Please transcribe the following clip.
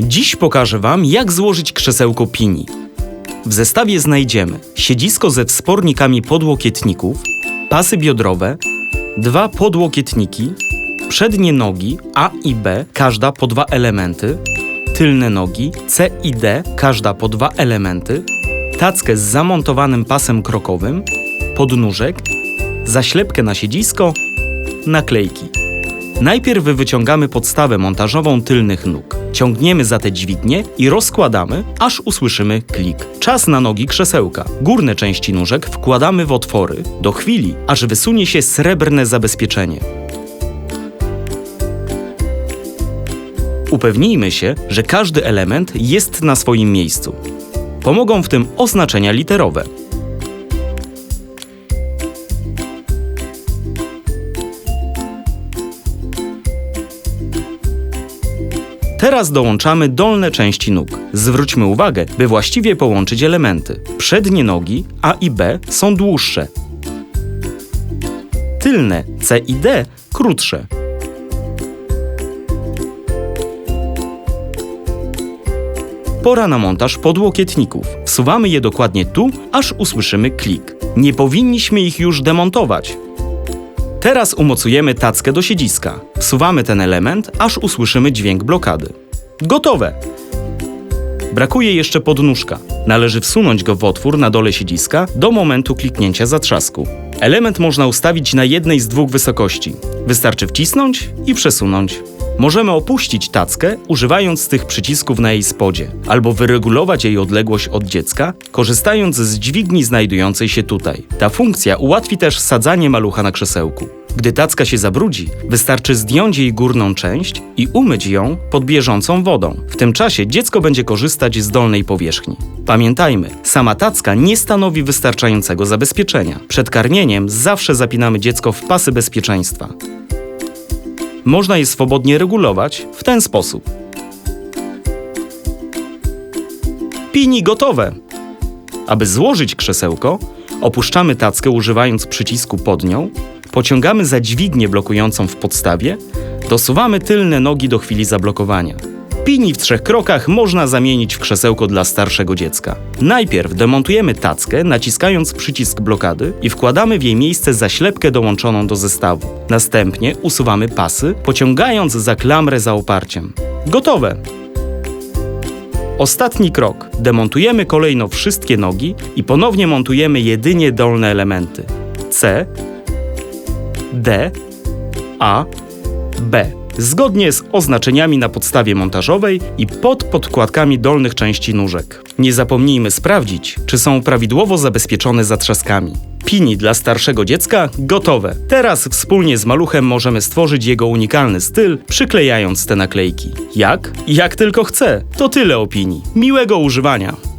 Dziś pokażę Wam, jak złożyć krzesełko Pini. W zestawie znajdziemy siedzisko ze wspornikami podłokietników, pasy biodrowe, dwa podłokietniki, przednie nogi A i B, każda po dwa elementy, tylne nogi C i D, każda po dwa elementy, tackę z zamontowanym pasem krokowym, podnóżek, zaślepkę na siedzisko, naklejki. Najpierw wyciągamy podstawę montażową tylnych nóg. Ciągniemy za te dźwignie i rozkładamy, aż usłyszymy klik. Czas na nogi krzesełka. Górne części nóżek wkładamy w otwory do chwili, aż wysunie się srebrne zabezpieczenie. Upewnijmy się, że każdy element jest na swoim miejscu. Pomogą w tym oznaczenia literowe. Teraz dołączamy dolne części nóg. Zwróćmy uwagę, by właściwie połączyć elementy. Przednie nogi A i B są dłuższe. Tylne C i D krótsze. Pora na montaż podłokietników. Wsuwamy je dokładnie tu, aż usłyszymy klik. Nie powinniśmy ich już demontować. Teraz umocujemy tackę do siedziska. Wsuwamy ten element, aż usłyszymy dźwięk blokady. Gotowe! Brakuje jeszcze podnóżka. Należy wsunąć go w otwór na dole siedziska do momentu kliknięcia zatrzasku. Element można ustawić na jednej z dwóch wysokości. Wystarczy wcisnąć i przesunąć. Możemy opuścić tackę używając tych przycisków na jej spodzie, albo wyregulować jej odległość od dziecka, korzystając z dźwigni znajdującej się tutaj. Ta funkcja ułatwi też sadzanie malucha na krzesełku. Gdy tacka się zabrudzi, wystarczy zdjąć jej górną część i umyć ją pod bieżącą wodą. W tym czasie dziecko będzie korzystać z dolnej powierzchni. Pamiętajmy, sama tacka nie stanowi wystarczającego zabezpieczenia. Przed karmieniem zawsze zapinamy dziecko w pasy bezpieczeństwa. Można je swobodnie regulować w ten sposób. Pini gotowe! Aby złożyć krzesełko, opuszczamy tackę używając przycisku pod nią, pociągamy za dźwignię blokującą w podstawie, dosuwamy tylne nogi do chwili zablokowania. Pini w trzech krokach można zamienić w krzesełko dla starszego dziecka. Najpierw demontujemy tackę, naciskając przycisk blokady i wkładamy w jej miejsce zaślepkę dołączoną do zestawu. Następnie usuwamy pasy, pociągając za klamrę za oparciem. Gotowe! Ostatni krok. Demontujemy kolejno wszystkie nogi i ponownie montujemy jedynie dolne elementy. C, D, A, B. Zgodnie z oznaczeniami na podstawie montażowej i pod podkładkami dolnych części nóżek. Nie zapomnijmy sprawdzić, czy są prawidłowo zabezpieczone zatrzaskami. Pini dla starszego dziecka gotowe. Teraz wspólnie z maluchem możemy stworzyć jego unikalny styl, przyklejając te naklejki. Jak? Jak tylko chce. To tyle opinii. Miłego używania.